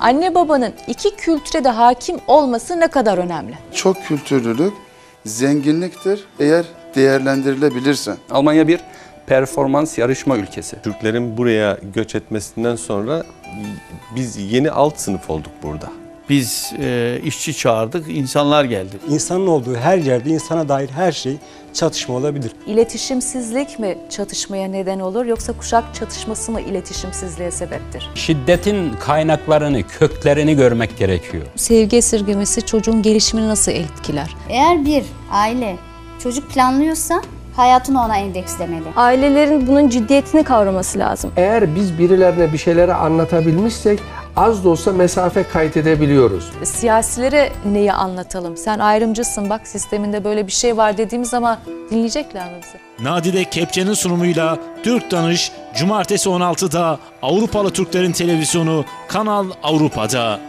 Anne babanın iki kültüre de hakim olması ne kadar önemli? Çok kültürlülük zenginliktir eğer değerlendirilebilirse. Almanya bir performans yarışma ülkesi. Türklerin buraya göç etmesinden sonra biz yeni alt sınıf olduk burada. Biz e, işçi çağırdık, insanlar geldi. İnsanın olduğu her yerde insana dair her şey çatışma olabilir. İletişimsizlik mi çatışmaya neden olur yoksa kuşak çatışması mı iletişimsizliğe sebeptir? Şiddetin kaynaklarını, köklerini görmek gerekiyor. Sevgi esirgemesi çocuğun gelişimini nasıl etkiler? Eğer bir aile çocuk planlıyorsa hayatını ona endekslemeli. Ailelerin bunun ciddiyetini kavraması lazım. Eğer biz birilerine bir şeyleri anlatabilmişsek az da olsa mesafe kaydedebiliyoruz. Siyasilere neyi anlatalım? Sen ayrımcısın bak sisteminde böyle bir şey var dediğimiz zaman dinleyecekler mi bizi? Nadide Kepçe'nin sunumuyla Türk Danış Cumartesi 16'da Avrupalı Türklerin Televizyonu Kanal Avrupa'da.